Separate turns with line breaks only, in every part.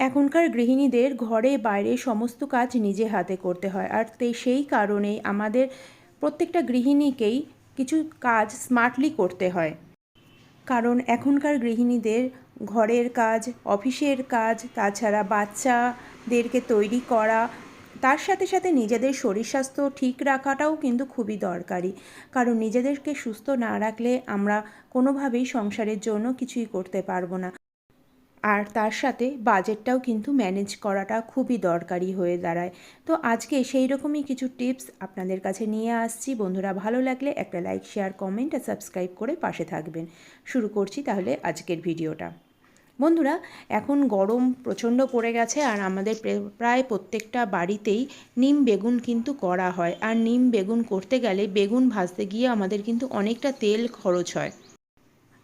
এখনকার গৃহিণীদের ঘরে, বাইরে সমস্ত কাজ নিজে হাতে করতে হয়। আর সেই কারণেই আমাদের প্রত্যেকটা গৃহিণীকেই কিছু কাজ স্মার্টলি করতে হয়। কারণ এখনকার গৃহিণীদের ঘরের কাজ, অফিসের কাজ, তাছাড়া বাচ্চাদেরকে তৈরি করা, তার সাথে সাথে নিজেদের শরীর স্বাস্থ্য ঠিক রাখাটাও কিন্তু খুবই দরকারি। কারণ নিজেদেরকে সুস্থ না রাখলে আমরা কোনোভাবেই সংসারের জন্য কিছুই করতে পারব না। আর তার সাথে বাজেটটাও কিন্তু ম্যানেজ করাটা খুবই দরকারি হয়ে দাঁড়ায়। তো আজকে সেই রকমই কিছু টিপস আপনাদের কাছে নিয়ে আসছি। বন্ধুরা, ভালো লাগলে একটা লাইক, শেয়ার, কমেন্ট আর সাবস্ক্রাইব করে পাশে থাকবেন। শুরু করছি তাহলে আজকের ভিডিওটা। বন্ধুরা, এখন গরম প্রচণ্ড পড়ে গেছে আর আমাদের প্রায় প্রত্যেকটা বাড়িতেই নিম বেগুন কিন্তু করা হয়। আর নিম বেগুন করতে গেলে বেগুন ভাজতে গিয়ে আমাদের কিন্তু অনেকটা তেল খরচ হয়।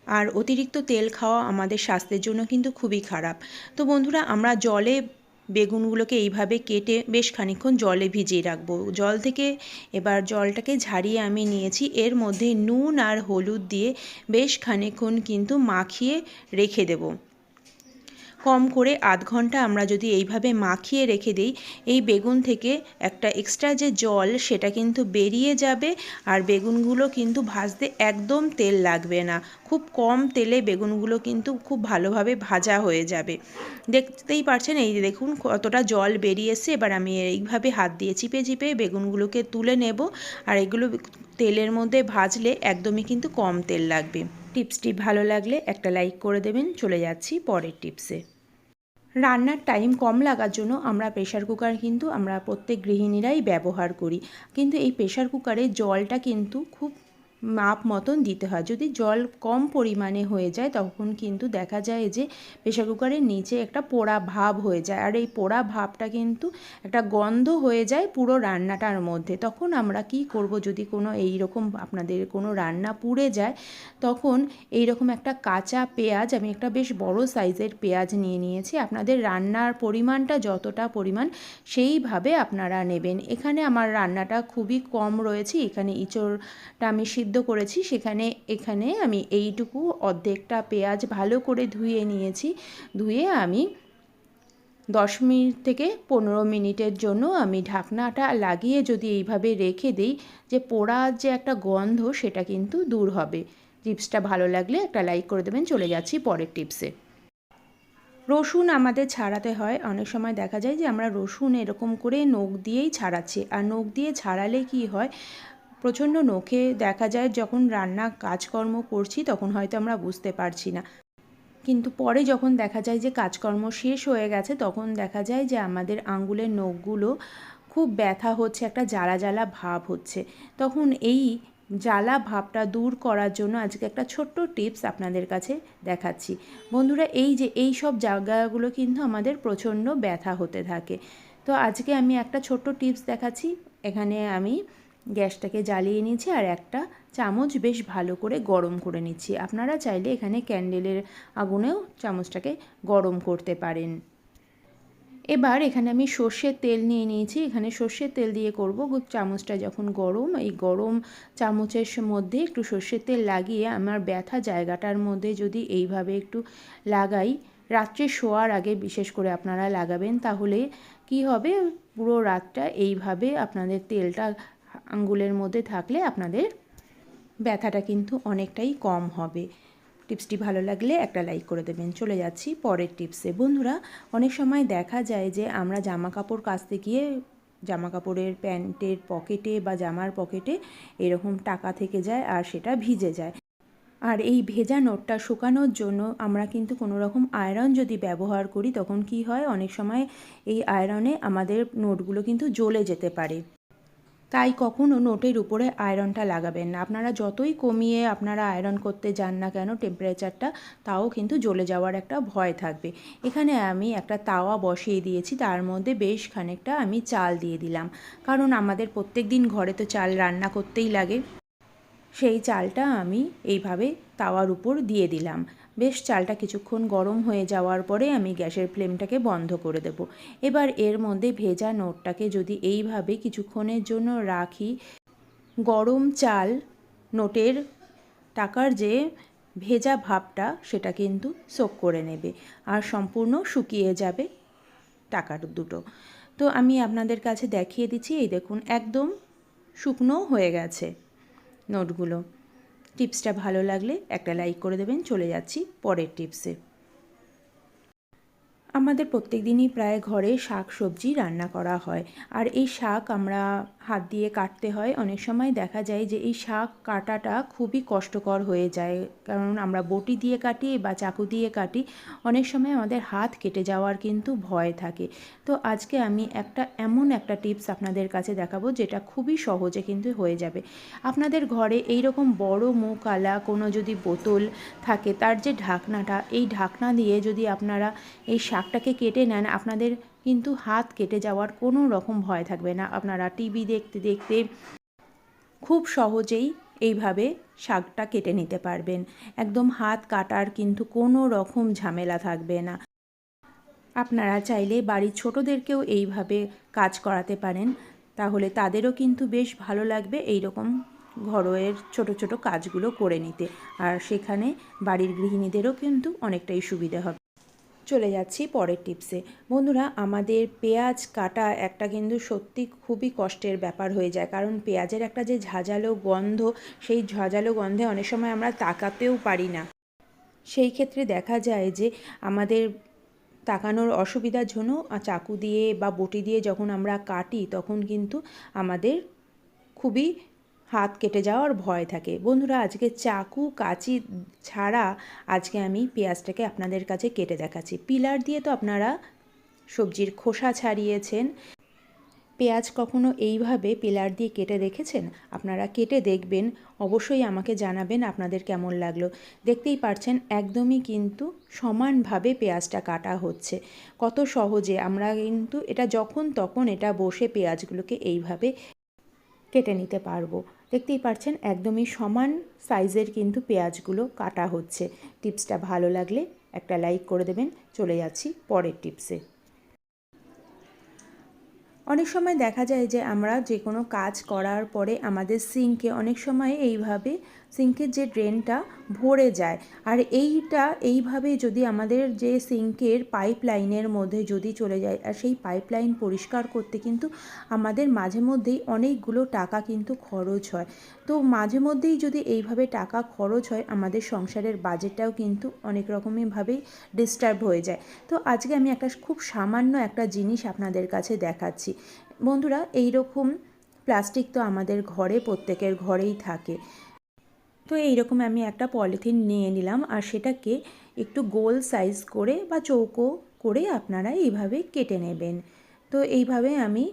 আর অতিরিক্ত তেল খাওয়া আমাদের স্বাস্থ্যের জন্য কিন্তু খুবই খারাপ। তো বন্ধুরা, আমরা জলে বেগুনগুলোকে এইভাবে কেটে বেশ খানিকক্ষণ জলে ভিজিয়ে রাখব। জল থেকে এবার জলটাকে ঝাড়িয়ে আমি নিয়েছি। এর মধ্যে নুন আর হলুদ দিয়ে বেশ খানিকক্ষণ কিন্তু মাখিয়ে রেখে দেবো। কম করে আধ ঘণ্টা আমরা যদি এইভাবে মাখিয়ে রেখে দিই, এই বেগুন থেকে একটা এক্সট্রা যে জল সেটা কিন্তু বেরিয়ে যাবে আর বেগুনগুলো কিন্তু ভাজতে একদম তেল লাগবে না। খুব কম তেলে বেগুনগুলো কিন্তু খুব ভালোভাবে ভাজা হয়ে যাবে। দেখতেই পারছেন, এই দেখুন কতটা জল বেরিয়েছে এবার আমি এইভাবে হাত দিয়ে চিপে চিপে বেগুনগুলোকে তুলে নেব আর এগুলো তেলের মধ্যে ভাজলে একদমই কিন্তু কম তেল লাগবে। টিপসটি ভালো লাগলে একটা লাইক করে দেবেন। চলে যাচ্ছি পরের টিপসে। রান্নার টাইম কম লাগার জন্য আমরা প্রেশার কুকার কিন্তু আমরা প্রত্যেক গৃহিণীরাই ব্যবহার করি। কিন্তু এই প্রেশার কুকারে জলটা কিন্তু খুব মাপ মতন দিতে হয়। যদি জল কম পরিমাণে হয়ে যায়, তখন কিন্তু দেখা যায় যে প্রেশার কুকারের নিচে একটা পোড়া ভাব হয়ে যায়। আর এই পোড়া ভাবটা কিন্তু একটা গন্ধ হয়ে যায় পুরো রান্নাটার মধ্যে। তখন আমরা কি করব? যদি কোনো এই রকম আপনাদের কোনো রান্না পুড়ে যায়, তখন এই রকম একটা কাঁচা পেঁয়াজ, আমি একটা বেশ বড় সাইজের পেঁয়াজ নিয়ে নিয়েছি। আপনাদের রান্নার পরিমাণটা যতটা পরিমাণ, সেইভাবে আপনারা নেবেন। এখানে আমার রান্নাটা খুবই কম রয়েছে। এখানে ইঁচড়টা আমি সিদ্ধ করেছি। সেখানে, এখানে আমি এইটুকু অর্ধেকটা পেঁয়াজ ভালো করে ধুয়ে নিয়েছি। ধুয়ে আমি দশ মিনিট থেকে পনেরো মিনিটের জন্য আমি ঢাকনাটা লাগিয়ে যদি এইভাবে রেখে দিই যে পোড়ার যে একটা গন্ধ সেটা কিন্তু দূর হবে। টিপসটা ভালো লাগলে একটা লাইক করে দেবেন। চলে যাচ্ছি পরের টিপসে। রসুন আমাদের ছাড়াতে হয়। অনেক সময় দেখা যায় যে আমরা রসুন এরকম করে নখ দিয়েই ছাড়াচ্ছি। আর নখ দিয়ে ছাড়ালে কি হয়? প্রচণ্ড নখে দেখা যায়, যখন রান্না কাজকর্ম করছি তখন হয়তো আমরা বুঝতে পারছি না। কিন্তু পরে যখন দেখা যায় যে কাজকর্ম শেষ হয়ে গেছে, তখন দেখা যায় যে আমাদের আঙ্গুলের নখগুলো খুব ব্যথা হচ্ছে, একটা জ্বালা জ্বালা ভাব হচ্ছে। তখন এই জ্বালা ভাবটা দূর করার জন্য আজকে একটা ছোট্ট টিপস আপনাদের কাছে দেখাচ্ছি। বন্ধুরা, এই যে এই সব জায়গাগুলো কিন্তু আমাদের প্রচণ্ড ব্যথা হতে থাকে। তো আজকে আমি একটা ছোট্ট টিপস দেখাচ্ছি। এখানে আমি গ্যাসটাকে জ্বালিয়ে নিয়েছি আর একটা চামচ বেশ ভালো করে গরম করে নিচ্ছি। আপনারা চাইলে এখানে ক্যান্ডেলের আগুনেও চামচটাকে গরম করতে পারেন। এবার এখানে আমি সর্ষের তেল নিয়ে নিয়েছি। এখানে সর্ষের তেল দিয়ে করব। চামচটা যখন গরম, এই গরম চামচের মধ্যে একটু সর্ষের তেল লাগিয়ে আমার ব্যথা জায়গাটার মধ্যে যদি এইভাবে একটু লাগাই, রাত্রে শোয়ার আগে বিশেষ করে আপনারা লাগাবেন, তাহলে কি হবে? পুরো রাতটা এইভাবে আপনাদের তেলটা আঙ্গুলের মধ্যে থাকলে আপনাদের ব্যথাটা কিন্তু অনেকটাই কম হবে। টিপসটি ভালো লাগলে একটা লাইক করে দেবেন। চলে যাচ্ছি পরের টিপসে। বন্ধুরা, অনেক সময় দেখা যায় যে আমরা জামা কাপড় কাচতে গিয়ে জামা কাপড়ের প্যান্টের পকেটে বা জামার পকেটে এরকম টাকা থেকে যায় আর সেটা ভিজে যায়। আর এই ভেজা নোটটা শুকানোর জন্য আমরা কিন্তু কোনো রকম আয়রন যদি ব্যবহার করি, তখন কি হয়? অনেক সময় এই আয়রনে আমাদের নোটগুলো কিন্তু জ্বলে যেতে পারে। তাই কখনও নোটের উপরে আয়রনটা লাগাবেন না। আপনারা যতই কমিয়ে আপনারা আয়রন করতে যান না কেন টেম্পারেচারটা তাও কিন্তু জ্বলে যাওয়ার একটা ভয় থাকবে। এখানে আমি একটা তাওয়া বসিয়ে দিয়েছি, তার মধ্যে বেশ খানিকটা আমি চাল দিয়ে দিলাম। কারণ আমাদের প্রত্যেক দিন ঘরে তো চাল রান্না করতেই লাগে। সেই চালটা আমি এইভাবে তাওয়ার উপর দিয়ে দিলাম। বেশ চালটা কিছুক্ষণ গরম হয়ে যাওয়ার পরে আমি গ্যাসের ফ্লেমটাকে বন্ধ করে দেব। এবার এর মধ্যে ভেজা নোটটাকে যদি এইভাবে কিছুক্ষণের জন্য রাখি, গরম চাল নোটের টাকার যে ভেজা ভাবটা সেটা কিন্তু সোক করে নেবে আর সম্পূর্ণ শুকিয়ে যাবে টাকার দুটো। তো আমি আপনাদের কাছে দেখিয়ে দিচ্ছি, এই দেখুন, একদম শুকনো হয়ে গেছে নোটগুলো। টিপসটা ভালো লাগলে একটা লাইক করে দেবেন। চলে যাচ্ছি পরের টিপসে। আমাদের প্রত্যেক দিনই প্রায় ঘরে শাক, সবজি রান্না করা হয়। আর এই শাক আমরা হাত দিয়ে কাটতে হয়। অনেক সময় দেখা যায় যে এই শাক কাটাটা খুবই কষ্টকর হয়ে যায়। কারণ আমরা বটি দিয়ে কাটি বা চাকু দিয়ে কাটি, অনেক সময় আমাদের হাত কেটে যাওয়ার কিন্তু ভয় থাকে। তো আজকে আমি একটা এমন একটা টিপস আপনাদের কাছে দেখাবো যেটা খুবই সহজে কিন্তু হয়ে যাবে। আপনাদের ঘরে এই রকম বড় মুখওয়ালা কোনো যদি বোতল থাকে, তার যে ঢাকনাটা, এই ঢাকনা দিয়ে যদি আপনারা এই শাকটাকে কেটে নেন, আপনাদের কিন্তু হাত কেটে যাওয়ার কোনো রকম ভয় থাকবে না। আপনারা টিভি দেখতে দেখতে খুব সহজেই এইভাবে শাকটা কেটে নিতে পারবেন। একদম হাত কাটার কিন্তু কোনো রকম ঝামেলা থাকবে না। আপনারা চাইলে বাড়ির ছোটোদেরকেও এইভাবে কাজ করাতে পারেন, তাহলে তাদেরও কিন্তু বেশ ভালো লাগবে এই রকম ঘরোয়ের ছোট ছোট কাজগুলো করে নিতে। আর সেখানে বাড়ির গৃহিণীদেরও কিন্তু অনেকটাই সুবিধে হবে। চলে যাচ্ছি পরের টিপসে বন্ধুরা, আমাদের পেঁয়াজ কাটা একটা কিন্তু সত্যি খুবই কষ্টের ব্যাপার হয়ে যায়। কারণ পেঁয়াজের একটা যে ঝাঁঝালো গন্ধ, সেই ঝাঁঝালো গন্ধে অনেক সময় আমরা তাকাতেও পারি না। সেই ক্ষেত্রে দেখা যায় যে আমাদের তাকানোর অসুবিধার জন্য চাকু দিয়ে বা বটি দিয়ে যখন আমরা কাটি, তখন কিন্তু আমাদের খুবই হাত কেটে যাওয়ার ভয় থাকে। বন্ধুরা, আজকে চাকু, কাঁচি ছাড়া আজকে আমি পেঁয়াজটাকে আপনাদের কাছে কেটে দেখাচ্ছি। পিলার দিয়ে তো আপনারা সবজির খোসা ছাড়িয়েছেন। পেঁয়াজ কখনো এইভাবে পিলার দিয়ে কেটে দেখেছেন? আপনারা কেটে দেখবেন। অবশ্যই আমাকে জানাবেন আপনাদের কেমন লাগল। দেখতেই পারছেন, একদমই কিন্তু সমানভাবে পেঁয়াজটা কাটা হচ্ছে। কত সহজে। আমরা কিন্তু এটা যখন তখন এটা বসে পেঁয়াজগুলোকে এইভাবে কেটে নিতে পারব। দেখতেই পারছেন, একদমই সমান সাইজের কিন্তু পেঁয়াজগুলো কাটা হচ্ছে। টিপসটা ভালো লাগলে একটা লাইক করে দেবেন। চলে যাচ্ছি পরের টিপসে অনেক সময় দেখা যায় যে আমরা যে কোনো কাজ করার পরে আমাদের সিঙ্কে অনেক সময় এইভাবে সিঙ্কের যে ড্রেনটা ভরে যায়। আর এইটা এইভাবে যদি আমাদের যে সিঙ্কের পাইপ লাইনের মধ্যে যদি চলে যায়, আর সেই পাইপ লাইন পরিষ্কার করতে কিন্তু আমাদের মাঝে মধ্যেই অনেকগুলো টাকা কিন্তু খরচ হয়। তো মাঝে মধ্যেই যদি এইভাবে টাকা খরচ হয়, আমাদের সংসারের বাজেটটাও কিন্তু অনেক রকমইভাবেই ডিস্টার্ব হয়ে যায়। তো আজকে আমি একটা খুব সামান্য একটা জিনিস আপনাদের কাছে দেখাচ্ছি। বন্ধুরা এই রকম প্লাস্টিক তো আমাদের ঘরে, প্রত্যেকের ঘরেই থাকে। তো এইরকম আমি একটা পলিথিন নিয়ে নিলাম আর সেটাকে একটু গোল সাইজ করে বা চৌকো করে আপনারা এইভাবে কেটে নেবেন। তো এইভাবে আমি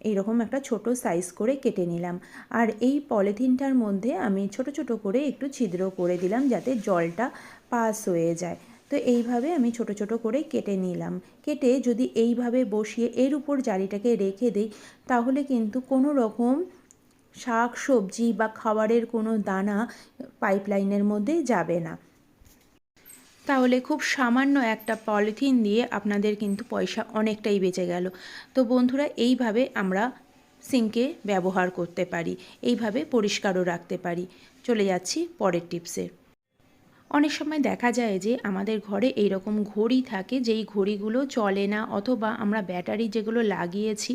এইরকম একটা ছোট সাইজ করে কেটে নিলাম। আর এই পলিথিনটার মধ্যে আমি ছোট ছোট করে একটু ছিদ্র করে দিলাম যাতে জলটা পাস হয়ে যায়। তো এইভাবে আমি ছোট ছোট করে কেটে নিলাম। কেটে যদি এইভাবে বসিয়ে এর উপর জালিটাকে রেখে দিই, তাহলে কিন্তু কোনো রকম শাক সবজি বা খাবারের কোনো দানা পাইপলাইনের মধ্যে যাবে না। তাহলে খুব সামান্য একটা পলিথিন দিয়ে আপনাদের কিন্তু পয়সা অনেকটাই বেঁচে গেল। তো বন্ধুরা, এইভাবে আমরা সিঙ্কে ব্যবহার করতে পারি, এইভাবে পরিষ্কারও রাখতে পারি। চলে যাচ্ছি পরের টিপসে। অনেক সময় দেখা যায় যে আমাদের ঘরে এই রকম ঘড়ি থাকে, যেই ঘড়িগুলো চলে না অথবা আমরা ব্যাটারি যেগুলো লাগিয়েছি,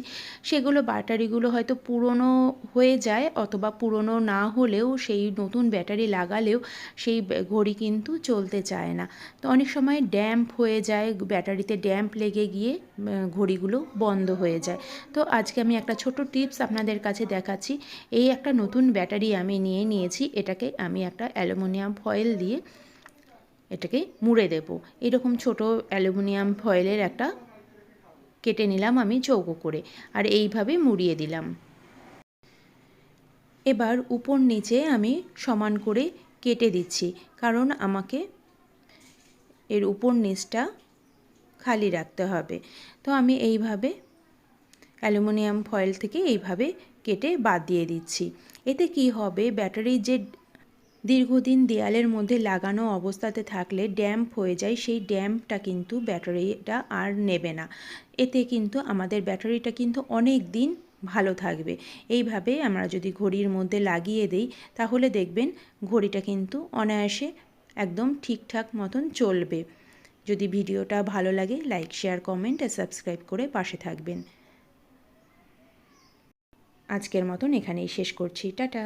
সেগুলো ব্যাটারিগুলো হয়তো পুরনো হয়ে যায় অথবা পুরনো না হলেও সেই নতুন ব্যাটারি লাগালেও সেই ঘড়ি কিন্তু চলতে চায় না। তো অনেক সময় ড্যাম্প হয়ে যায়, ব্যাটারিতে ড্যাম্প লেগে গিয়ে ঘড়িগুলো বন্ধ হয়ে যায়। তো আজকে আমি একটা ছোট টিপস আপনাদের কাছে দেখাচ্ছি। এই একটা নতুন ব্যাটারি আমি নিয়ে নিয়েছি, এটাকে আমি একটা অ্যালুমিনিয়াম ফয়েল দিয়ে এটাকে মুড়ে দেব। এরকম ছোট অ্যালুমিনিয়াম ফয়েলের একটা কেটে নিলাম আমি চৌকো করে আর এইভাবে মুড়িয়ে দিলাম। এবার উপর নিচে আমি সমান করে কেটে দিচ্ছি কারণ আমাকে এর উপর নিচটা খালি রাখতে হবে। তো আমি এইভাবে অ্যালুমিনিয়াম ফয়েল থেকে এইভাবে কেটে বাদ দিয়ে দিচ্ছি। এতে কি হবে? ব্যাটারির যে দীর্ঘদিন দেয়ালের মধ্যে লাগানো অবস্থাতে থাকলে ড্যাম্প হয়ে যায়, সেই ড্যাম্পটা কিন্তু ব্যাটারিটা আর নেবে না। এতে কিন্তু আমাদের ব্যাটারিটা কিন্তু অনেক দিন ভালো থাকবে। এইভাবে আমরা যদি ঘড়ির মধ্যে লাগিয়ে দিই, তাহলে দেখবেন ঘড়িটা কিন্তু অনায়াসে একদম ঠিকঠাক মতন চলবে। যদি ভিডিওটা ভালো লাগে, লাইক, শেয়ার, কমেন্ট আর সাবস্ক্রাইব করে পাশে থাকবেন। আজকের মতন এখানেই শেষ করছি। টাটা!